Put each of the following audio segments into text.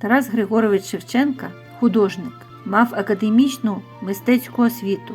Тарас Григорович Шевченка, художник, мав академічну мистецьку освіту.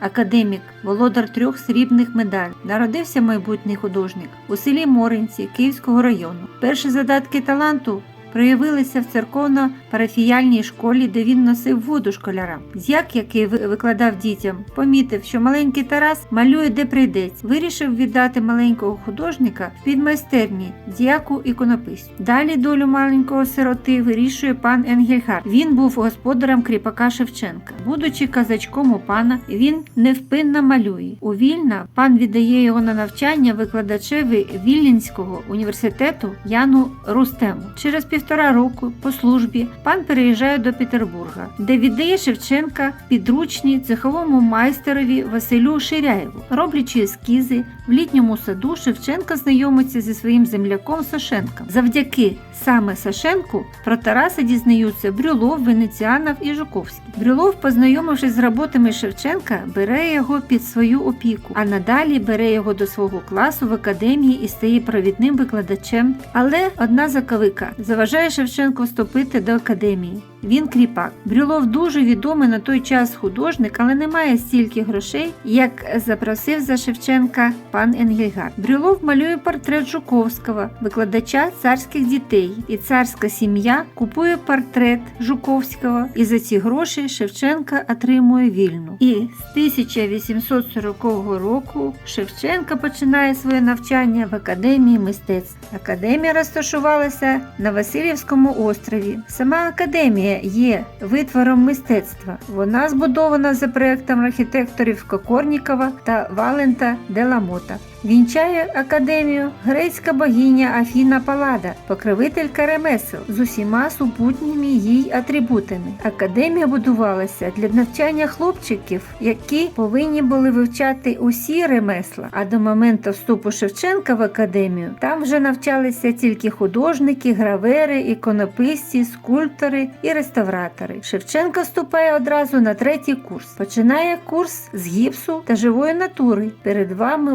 Академік, володар трьох срібних медалей. Народився майбутній художник у селі Моринці Київського району. Перші задатки таланту проявилися в церковно-парафіяльній школі, де він носив воду школярам. Зяк, який викладав дітям, помітив, що маленький Тарас малює де прийдеться. Вирішив віддати маленького художника в підмайстерні діяку іконописцю. Далі долю маленького сироти вирішує пан Енгельхард. Він був господарем кріпака Шевченка. Будучи казачком у пана, він невпинно малює. У Вільна пан віддає його на навчання викладачеві Вільнінського університету Яну Рустему. Через півтора року по службі пан переїжджає до Петербурга, де віддає Шевченка підручні цеховому майстерові Василю Ширяєву. Роблячи ескізи в літньому саду, Шевченка знайомиться зі своїм земляком Сашенком. Завдяки саме Сашенку про Тараса дізнаються Брюлов, Венеціанов і Жуковський. Брюлов, познайомившись з роботами Шевченка, бере його під свою опіку, а надалі бере його до свого класу в академії і стає провідним викладачем. Але одна заковика заважає Шевченку вступити до академії. Він кріпак. Брюлов дуже відомий на той час художник, але не має стільки грошей, як запросив за Шевченка пан Енгельгард. Брюлов малює портрет Жуковського, викладача царських дітей, і царська сім'я купує портрет Жуковського, і за ці гроші Шевченка отримує вільну. І з 1840 року Шевченка починає своє навчання в академії мистецтв. Академія розташувалася на Васильівському острові. Сама академія є витвором мистецтва. Вона збудована за проектом архітекторів Кокорнікова та Валента Деламота. Вінчає академію грецька богиня Афіна Палада, покровителька ремесел з усіма супутніми їй атрибутами. Академія будувалася для навчання хлопчиків, які повинні були вивчати усі ремесла. А до моменту вступу Шевченка в академію там вже навчалися тільки художники, гравери, іконописці, скульптори і реставратори. Шевченко вступає одразу на третій курс. Починає курс з гіпсу та живої натури. Перед вами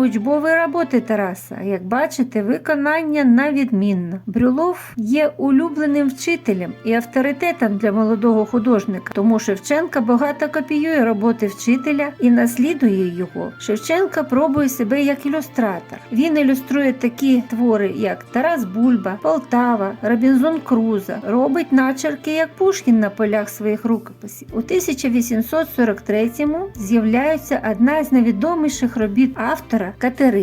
роботи Тараса. Як бачите, виконання на відмінно. Брюлов є улюбленим вчителем і авторитетом для молодого художника, тому Шевченка багато копіює роботи вчителя і наслідує його. Шевченка пробує себе як ілюстратор. Він ілюструє такі твори, як Тарас Бульба, Полтава, Робінзон Круза, робить начерки, як Пушкін на полях своїх рукописів. У 1843-му з'являється одна з найвідоміших робіт автора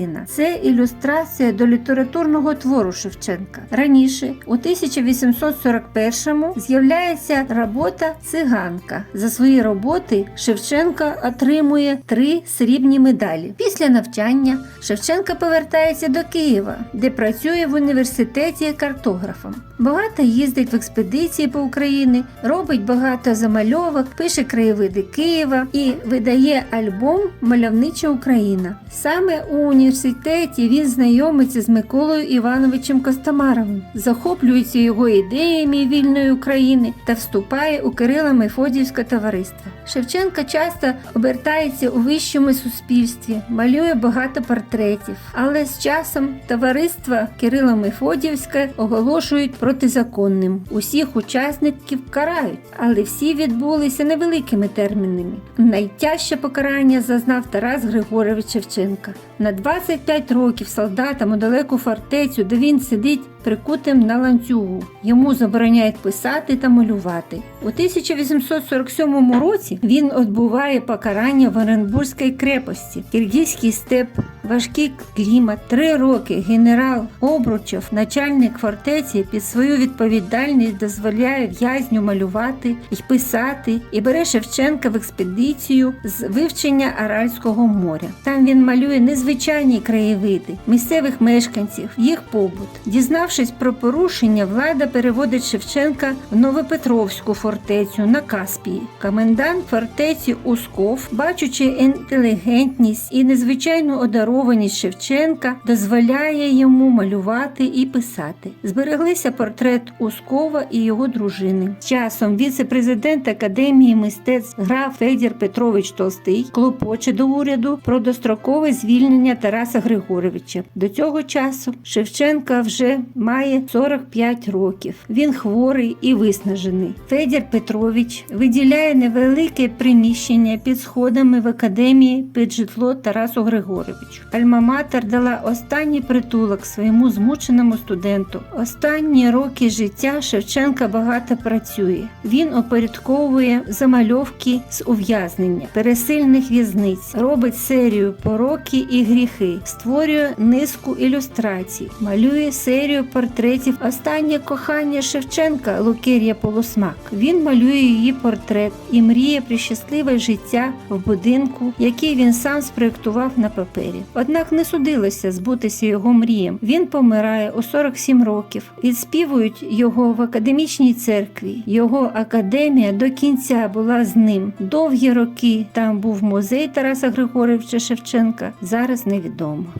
Катерина. Це ілюстрація до літературного твору Шевченка. Раніше, у 1841-му, з'являється робота Циганка. За свої роботи Шевченко отримує три срібні медалі. Після навчання Шевченко повертається до Києва, де працює в університеті картографом. Багато їздить в експедиції по Україні, робить багато замальовок, пише краєвиди Києва і видає альбом Мальовнича Україна. Саме у університеті він знайомиться з Миколою Івановичем Костомаровим, захоплюється його ідеями вільної України та вступає у Кирила Мефодіївське товариство. Шевченко часто обертається у вищому суспільстві, малює багато портретів, але з часом товариство Кирило Мефодіївське оголошують протизаконним. Усіх учасників карають, але всі відбулися невеликими термінами. Найтяжче покарання зазнав Тарас Григорович Шевченка. На 25 років солдатам у далеку фортецю, де він сидить прикутим на ланцюгу. Йому забороняють писати та малювати. У 1847 році він відбуває покарання в Оренбурзькій крепості, Киргизький степ, важкий клімат. Три роки генерал Обручев, начальник фортеці, під свою відповідальність дозволяє в'язню малювати і писати, і бере Шевченка в експедицію з вивчення Аральського моря. Там він малює незвичайні краєвиди, місцевих мешканців, їх побут. Дізнавшись про порушення, влада переводить Шевченка в Новопетровську фортецю на Каспії. Комендант фортеці Усков, бачучи інтелігентність і незвичайну одарованість Шевченка, дозволяє йому малювати і писати. Збереглися портрет Ускова і його дружини. Часом віце-президент Академії мистецтв граф Федір Петрович Толстий клопоче до уряду про дострокове звільнення Тараса Григоровича. До цього часу Шевченка вже має 45 років. Він хворий і виснажений. Федір Петрович виділяє невелике приміщення під сходами в академії під житло Тарасу Григоровичу. Альма-Матер дала останній притулок своєму змученому студенту. Останні роки життя Шевченка багато працює. Він опорядковує замальовки з ув'язнення, пересильних в'язниць, робить серію пороки і гріхи, створює низку ілюстрацій, малює серію портретів. Останнє кохання Шевченка Лукер'я Полусмак. Він малює її портрет і мріє про щасливе життя в будинку, який він сам спроєктував на папері. Однак не судилося збутися його мріям. Він помирає у 47 років. Відспівують його в академічній церкві. Його академія до кінця була з ним. Довгі роки там був музей Тараса Григоровича Шевченка. Зараз невідомо додому.